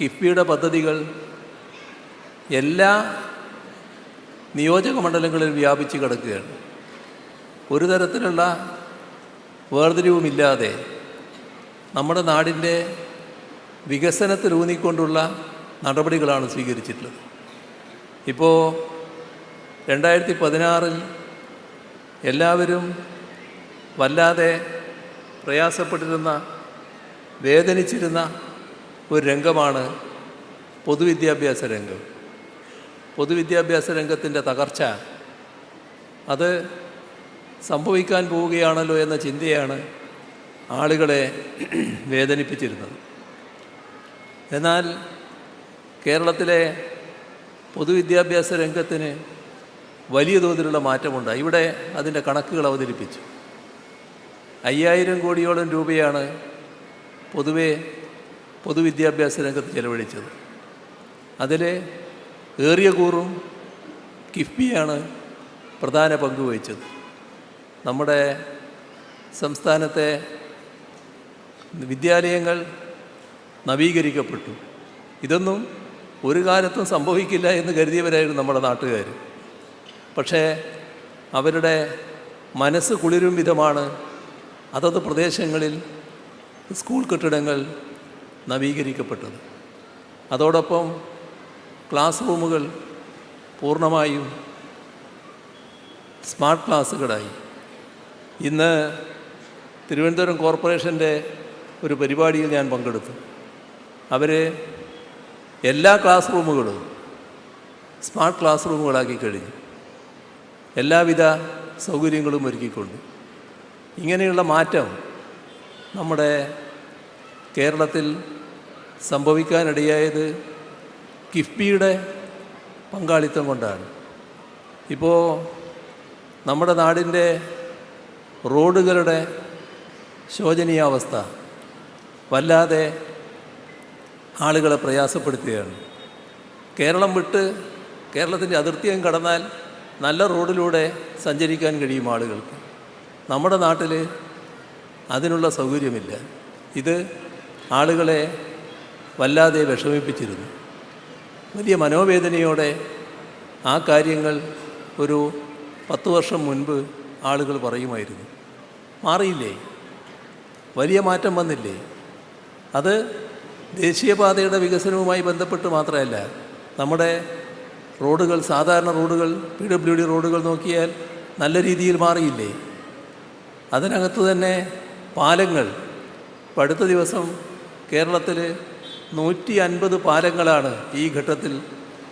കിഫ്ബിയുടെ പദ്ധതികൾ എല്ലാ നിയോജക മണ്ഡലങ്ങളിൽ വ്യാപിച്ച് കിടക്കുകയാണ്. ഒരു തരത്തിലുള്ള വേർതിരിവുമില്ലാതെ നമ്മുടെ നാടിന്റെ വികസനത്തിലൂന്നിക്കൊണ്ടുള്ള നടപടികളാണ് സ്വീകരിച്ചിട്ടുള്ളത്. ഇപ്പോൾ രണ്ടായിരത്തി പതിനാറിൽ എല്ലാവരും വല്ലാതെ പ്രയാസപ്പെട്ടിരുന്ന വേദനിച്ചിരുന്ന ഒരു രംഗമാണ് പൊതുവിദ്യാഭ്യാസ രംഗം. പൊതുവിദ്യാഭ്യാസ രംഗത്തിന്റെ തകർച്ച അത് സംഭവിക്കാൻ പോവുകയാണല്ലോ എന്ന ചിന്തയാണ് ആളുകളെ വേദനിപ്പിച്ചിരുന്നത്. എന്നാൽ കേരളത്തിലെ പൊതുവിദ്യാഭ്യാസ രംഗത്തിന് വലിയ തോതിലുള്ള മാറ്റമുണ്ട്. ഇവിടെ അതിന്റെ കണക്കുകൾ അവതരിപ്പിച്ചു. അയ്യായിരം കോടിയോളം രൂപയാണ് പൊതുവെ പൊതുവിദ്യാഭ്യാസ രംഗത്ത് ചെലവഴിച്ചത്. അതിൽ ഏറിയ കൂറും കിഫ്ബിയാണ് പ്രധാന പങ്കുവഹിച്ചത് നമ്മുടെ സംസ്ഥാനത്തെ വിദ്യാലയങ്ങൾ നവീകരിക്കപ്പെട്ടു. ഇതൊന്നും ഒരു കാലത്തും സംഭവിക്കില്ല എന്ന് കരുതിയവരായിരുന്നു നമ്മുടെ നാട്ടുകാർ പക്ഷേ അവരുടെ മനസ്സ് കുളിരും വിധമാണ് അതത് പ്രദേശങ്ങളിൽ സ്കൂൾ കെട്ടിടങ്ങൾ നവീകരിക്കപ്പെട്ടത്. അതോടൊപ്പം ക്ലാസ് റൂമുകൾ പൂർണമായും സ്മാർട്ട് ക്ലാസ്സുകളായി. ഇന്ന് തിരുവനന്തപുരം കോർപ്പറേഷന്റെ ഒരു പരിപാടിയിൽ ഞാൻ പങ്കെടുത്തു. അവർ എല്ലാ ക്ലാസ് റൂമുകളും സ്മാർട്ട് ക്ലാസ് റൂമുകളാക്കി കഴിഞ്ഞു. എല്ലാവിധ സൗകര്യങ്ങളും ഒരുക്കിക്കൊണ്ട്. ഇങ്ങനെയുള്ള മാറ്റം നമ്മുടെ കേരളത്തിൽ സംഭവിക്കാനിടയായത് കിഫ്ബിയുടെ പങ്കാളിത്തം കൊണ്ടാണ്. ഇപ്പോൾ നമ്മുടെ നാടിന്റെ റോഡുകളുടെ ശോചനീയാവസ്ഥ വല്ലാതെ ആളുകളെ പ്രയാസപ്പെടുത്തുകയാണ്. കേരളം വിട്ട് കേരളത്തിന്റെ അതിർത്തിയും കടന്നാൽ നല്ല റോഡിലൂടെ സഞ്ചരിക്കാൻ കഴിയും ആളുകൾക്ക്. നമ്മുടെ നാട്ടിൽ അതിനുള്ള സൗകര്യമില്ല. ഇത് ആളുകളെ വല്ലാതെ വിഷമിപ്പിച്ചിരുന്നു. വലിയ മനോവേദനയോടെ ആ കാര്യങ്ങൾ ഒരു പത്ത് വർഷം മുൻപ് ആളുകൾ പറയുമായിരുന്നു. മാറിയില്ലേ? വലിയ മാറ്റം വന്നില്ലേ? അത് ദേശീയപാതയുടെ വികസനവുമായി ബന്ധപ്പെട്ട് മാത്രമല്ല നമ്മുടെ റോഡുകൾ സാധാരണ റോഡുകൾ പി ഡബ്ല്യു ഡി റോഡുകൾ നോക്കിയാൽ നല്ല രീതിയിൽ മാറിയില്ലേ? അതിനകത്ത് തന്നെ പാലങ്ങൾ ഇപ്പം അടുത്ത ദിവസം കേരളത്തിൽ നൂറ്റി അൻപത് പാലങ്ങളാണ് ഈ ഘട്ടത്തിൽ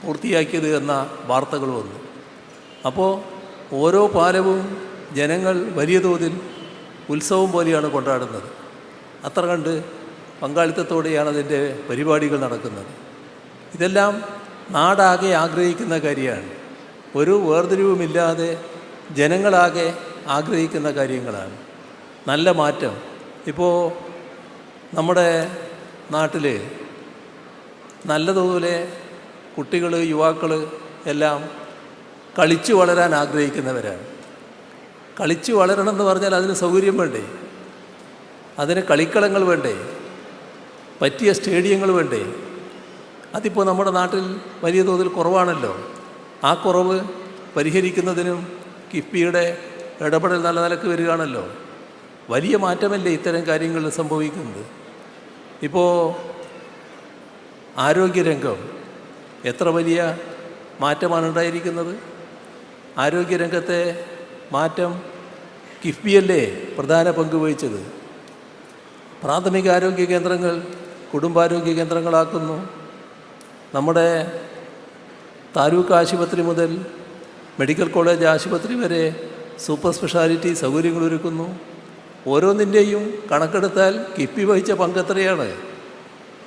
പൂർത്തിയാക്കിയത് എന്ന വാർത്തകൾ വന്നു. അപ്പോൾ ഓരോ പാലവും ജനങ്ങൾ വലിയ തോതിൽ ഉത്സവം പോലെയാണ് കൊണ്ടാടുന്നത്. അത്ര കണ്ട് പങ്കാളിത്തത്തോടെയാണ് അതിന്റെ പരിപാടികൾ നടക്കുന്നത്. ഇതെല്ലാം നാടാകെ ആഗ്രഹിക്കുന്ന കാര്യമാണ്. ഒരു വേർതിരിവുമില്ലാതെ ജനങ്ങളാകെ ആഗ്രഹിക്കുന്ന കാര്യങ്ങളാണ്. നല്ല മാറ്റം. ഇപ്പോൾ നമ്മുടെ നാട്ടിൽ നല്ലതുപോലെ കുട്ടികൾ യുവാക്കൾ എല്ലാം കളിച്ചു വളരാൻ ആഗ്രഹിക്കുന്നവരാണ്. കളിച്ചു വളരണം എന്ന് പറഞ്ഞാൽ അതിന് സൗകര്യം വേണ്ടേ? അതിന് കളിക്കളങ്ങൾ വേണ്ടേ? പറ്റിയ സ്റ്റേഡിയങ്ങൾ വേണ്ടേ? അതിപ്പോൾ നമ്മുടെ നാട്ടിൽ വലിയ തോതിൽ കുറവാണല്ലോ. ആ കുറവ് പരിഹരിക്കുന്നതിനും കിഫ്ബിയുടെ ഇടപെടൽ നല്ല നിലയ്ക്ക് വരികയാണല്ലോ. വലിയ മാറ്റമല്ലേ ഇത്തരം കാര്യങ്ങളിൽ സംഭവിക്കുന്നത്? ഇപ്പോൾ ആരോഗ്യരംഗം എത്ര വലിയ മാറ്റമാണ് ഉണ്ടായിരിക്കുന്നത് ആരോഗ്യരംഗത്തെ മാറ്റം കിഫ്ബിയല്ലേ പ്രധാന പങ്ക് വഹിച്ചത്? പ്രാഥമിക ആരോഗ്യ കേന്ദ്രങ്ങൾ കുടുംബാരോഗ്യ കേന്ദ്രങ്ങളാക്കുന്നു. നമ്മുടെ താലൂക്ക് ആശുപത്രി മുതൽ മെഡിക്കൽ കോളേജ് ആശുപത്രി വരെ സൂപ്പർ സ്പെഷ്യാലിറ്റി സൗകര്യങ്ങൾ ഒരുക്കുന്നു. ഓരോന്നിന്റെയും കണക്കെടുത്താൽ കിഫ്ബി വഹിച്ച പങ്ക് എത്രയാണ്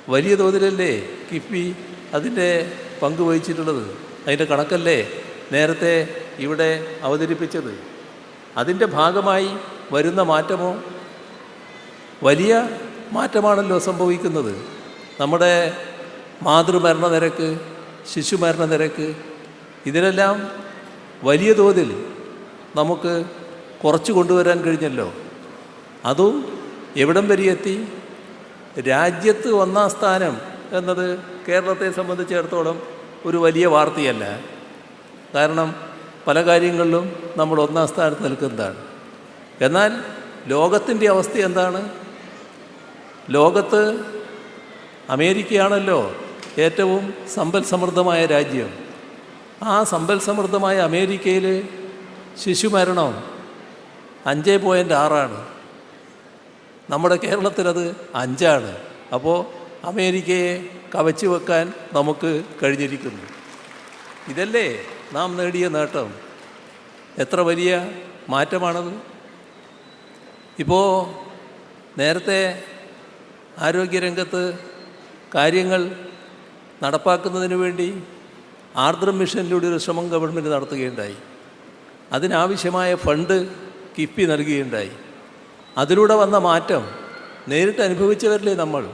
വലിയ തോതിലല്ലേ കിഫ്ബി അതിന്റെ പങ്ക് വഹിച്ചിട്ടുള്ളത്? അതിന്റെ കണക്കല്ലേ നേരത്തെ ഇവിടെ അവതരിപ്പിച്ചത്? അതിന്റെ ഭാഗമായി വരുന്ന മാറ്റമോ? വലിയ മാറ്റമാണല്ലോ സംഭവിക്കുന്നത്. നമ്മുടെ മാതൃമരണ നിരക്ക് ശിശുമരണ നിരക്ക് ഇതിനെല്ലാം വലിയ തോതിൽ നമുക്ക് കുറച്ച് കൊണ്ടുവരാൻ കഴിഞ്ഞല്ലോ. അതും എവിടം വരെ എത്തി? രാജ്യത്ത് ഒന്നാം സ്ഥാനം എന്നത് കേരളത്തെ സംബന്ധിച്ചിടത്തോളം ഒരു വലിയ വാർത്തയല്ല. കാരണം പല കാര്യങ്ങളിലും നമ്മൾ ഒന്നാം സ്ഥാനത്ത് നിൽക്കുന്നതാണ്. എന്നാൽ ലോകത്തിന്റെ അവസ്ഥ എന്താണ്? ലോകത്ത് അമേരിക്കയാണല്ലോ ഏറ്റവും സമ്പൽ സമൃദ്ധമായ രാജ്യം. ആ സമ്പൽ സമൃദ്ധമായ അമേരിക്കയിൽ ശിശുമരണം അഞ്ച് പോയിന്റ് ആറാണ്. നമ്മുടെ കേരളത്തിലത് അഞ്ചാണ്. അപ്പോൾ അമേരിക്കയെ കവച്ചു വെക്കാൻ നമുക്ക് കഴിഞ്ഞിരിക്കുന്നു. ഇതല്ലേ നാം നേടിയ നേട്ടം? എത്ര വലിയ മാറ്റമാണത്? ഇപ്പോൾ നേരത്തെ ആരോഗ്യരംഗത്ത് കാര്യങ്ങൾ നടപ്പാക്കുന്നതിന് വേണ്ടി ആർദ്രം മിഷനിലൂടെ ഒരു ശ്രമം ഗവൺമെന്റ് നടത്തുകയുണ്ടായി. അതിനാവശ്യമായ ഫണ്ട് കിഫ്ബി നൽകുകയുണ്ടായി. അതിലൂടെ വന്ന മാറ്റം നേരിട്ട് അനുഭവിച്ചവരില്ലേ നമ്മൾ?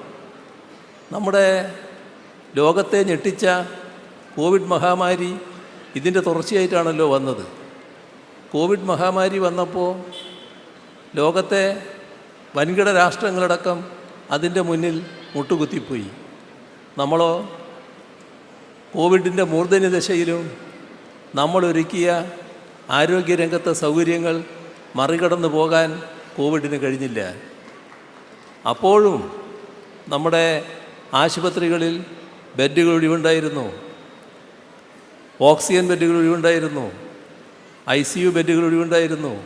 നമ്മുടെ ലോകത്തെ ഞെട്ടിച്ച കോവിഡ് മഹാമാരി ഇതിന്റെ തുടർച്ചയായിട്ടാണല്ലോ വന്നത്. കോവിഡ് മഹാമാരി വന്നപ്പോൾ ലോകത്തെ വൻകിട രാഷ്ട്രങ്ങളടക്കം അതിന്റെ മുന്നിൽ മുട്ടുകുത്തിപ്പോയി. നമ്മളോ കോവിഡിന്റെ മൂർധന്യ ദശയിലും നമ്മളൊരുക്കിയ ആരോഗ്യരംഗത്തെ സൗകര്യങ്ങൾ മറികടന്നു പോകാൻ കോവിഡിന് കഴിഞ്ഞില്ല. അപ്പോഴും നമ്മുടെ ആശുപത്രികളിൽ ബെഡുകൾ ഒഴിവുണ്ടായിരുന്നു. ഓക്സിജൻ ബെഡുകൾ ഒഴിവുണ്ടായിരുന്നു. ഐ സി യു ബെഡുകൾ ഒഴിവുണ്ടായിരുന്നു.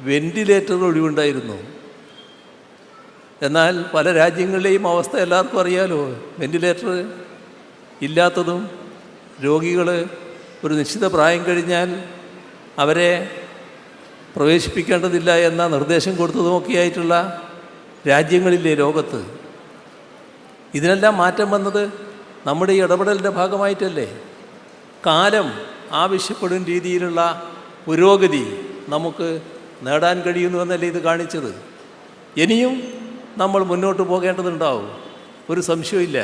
വെന്റിലേറ്ററുകൾ ഒഴിവുണ്ടായിരുന്നു. എന്നാൽ പല രാജ്യങ്ങളിലെയും അവസ്ഥ എല്ലാവർക്കും അറിയാലോ. വെന്റിലേറ്റർ ഇല്ലാത്തതും രോഗികൾ ഒരു നിശ്ചിത പ്രായം കഴിഞ്ഞാൽ അവരെ പ്രവേശിപ്പിക്കേണ്ടതില്ല എന്ന നിർദ്ദേശം കൊടുത്തതുമൊക്കെയായിട്ടുള്ള രാജ്യങ്ങളിലെ ലോകത്ത് ഇതിനെല്ലാം മാറ്റം വന്നത് നമ്മുടെ ഈ ഇടപെടലിന്റെ ഭാഗമായിട്ടല്ലേ? കാലം ആവശ്യപ്പെടും രീതിയിലുള്ള പുരോഗതി നമുക്ക് നേടാൻ കഴിയുന്നുവെന്നല്ലേ ഇത് കാണിച്ചത്? ഇനിയും നമ്മൾ മുന്നോട്ട് പോകേണ്ടതുണ്ടാവും. ഒരു സംശയമില്ല